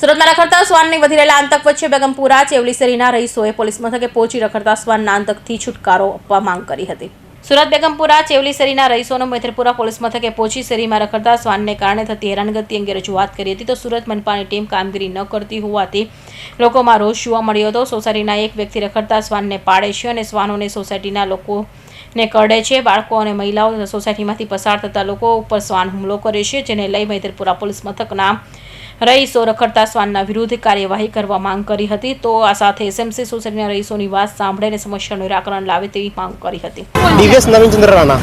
સુરતમાં રખડતા શ્વાનને વધી રહેલા આંતક વચ્ચે બેગમપુરા ચેવલીસેરીના રહીશોએ પોલીસ મથકે પહોંચી રખડતા શ્વાનના આંતકથી છુટકારો આપવા માંગ કરી હતી. સુરત, બેગમપુરા ચેવલીસેરીના રહીશોનો મૈત્રપુરા પોલીસ મથકે પહોંચી શેરીમાં રખડતા શ્વાનને કારણે થતી હેરાનગતિ અંગે રજૂઆત કરી હતી. તો સુરત મનપાની ટીમ કામગીરી ન કરતી હોવાથી લોકોમાં રોષ જોવા મળ્યો હતો. સોસાયટીના એક વ્યક્તિ રખડતા શ્વાનને પાડે છે અને શ્વાનોને સોસાયટીના લોકોને કરડે છે. બાળકો અને મહિલાઓ સોસાયટીમાંથી પસાર થતા લોકો ઉપર શ્વાન હુમલો કરે છે, જેને લઈ મૈત્રપુરા પોલીસ મથકના રહીશો રખડતા શ્વાનના વિરુદ્ધ કાર્યવાહી કરવા માંગ કરી હતી. તો આ સાથે એસએમસી સોસાયટીના રહીશોની વાત સાંભળે અને સમસ્યાનું નિરાકરણ લાવે તેવી માંગ કરી હતી. દિવેશ નવીનચંદ્ર રાણા.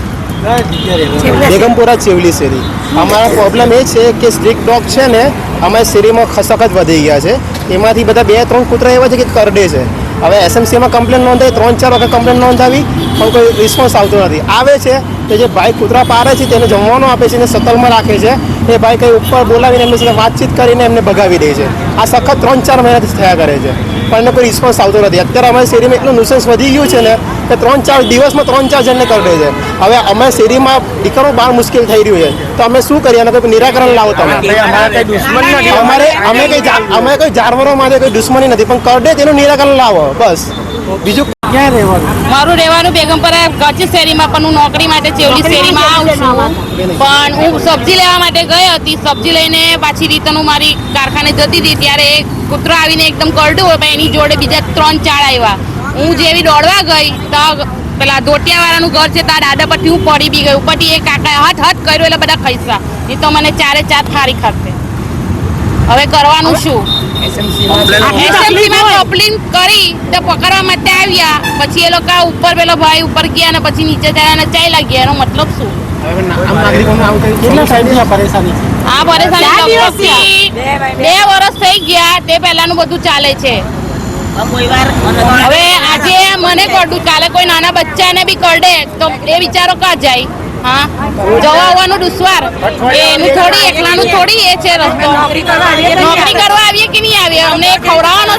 બેગમપુરા ચેવલી શેરી. અમારા પ્રોબ્લેમ એ છે કે સ્ટ્રીક ડોગ છે ને અમારી શેરીમાં ખસખત વધી ગયા છે. એમાંથી બધા બે ત્રણ કૂતરા એવા છે કે કરડે છે. હવે એસએમસીમાં કમ્પ્લેન નોંધાવી ત્રણ ચાર વખત કમ્પ્લેન નોંધાવી, પણ કોઈ રિસ્પોન્સ આવતો નથી. આવે છે કે જે ભાઈ કૂતરા પારે છે, તેને જમવાનું આપે છે અને સતલમાં રાખે છે. એ ભાઈ કંઈ ઉપર બોલાવીને એમની સાથે વાતચીત કરીને એમને ભગાવી દે છે. આ સખત ત્રણ ચાર મહિનાથી થયા કરે છે. પણ એનો કોઈ રિસ્પોન્સ આવતો નથી. અત્યારે અમારી શેરીમાં એટલું નુસન્સ વધી ગયું છે ને કે ત્રણ ચાર દિવસમાં ત્રણ ચાર જણને કરડે છે. હવે અમે શેરીમાં દીકરો બહાર મુશ્કેલ થઈ રહ્યું છે. તો અમે શું કરીએ? અને કોઈ નિરાકરણ લાવો તમે. અમારે અમે કંઈ અમે કોઈ જાનવરો માટે કોઈ દુશ્મની નથી. પણ કરડે તેનું નિરાકરણ લાવો. બસ. બીજું ક્યાં રહેવાનું? મારું રહેવાનું બેગમપરા કચ્છ શેરીમાં પણ હું નોકરી માટે ચેવલી શેરીમાં આવું છું. પણ હું સબ્જી લેવા માટે ગઈ હતી. સબ્જી લઈને પાછી રિટર્ન હું મારી કારખાને જતી હતી. ત્યારે એક કૂતરો આવીને એકદમ કરડ્યું હોય પણ એની જોડે બીજા ત્રણ ચાર આવ્યા. હું જેવી દોડવા ગઈ તો પેલા ધોટિયાવાળાનું ઘર છે ત્યાં દાદા પરથી હું પડી બી ગયું ઉપરથી એ કાકા હટ હથ કર્યો એટલે બધા ખૈસા એ તો મને ચારે ચાર થારી ખાતે હવે કરવાનું શું? એસએમસીમાં કમ્પ્લેન કરી તો પકડવા માટે આવ્યા. પછી એ લોકો ઉપર પેલો ભાઈ ઉપર ગયા અને પછી નીચે થયા અને ચાલ્યા ગયા. એનો મતલબ શું? આમ નાગરિકોને આવું કંઈ કેટલા ટાઈમથી આ પરેશાની છે? આ પરેશાની લગભગથી બે વર્ષ થઈ ગયા. તે પહેલાનું બધું ચાલે છે. હવે આજે મને કરડું કાલે કોઈ નાના બચ્ચાને બી કરડે તો એ વિચારો કા જાય? હા. જવા આવવાનું દુશ્વાર એનું થોડી એકલાનું થોડી એ છે રસ્તો. નોકરી કરવા આવીએ કે નહીં આવીએ? અમને ખવડાવવાનો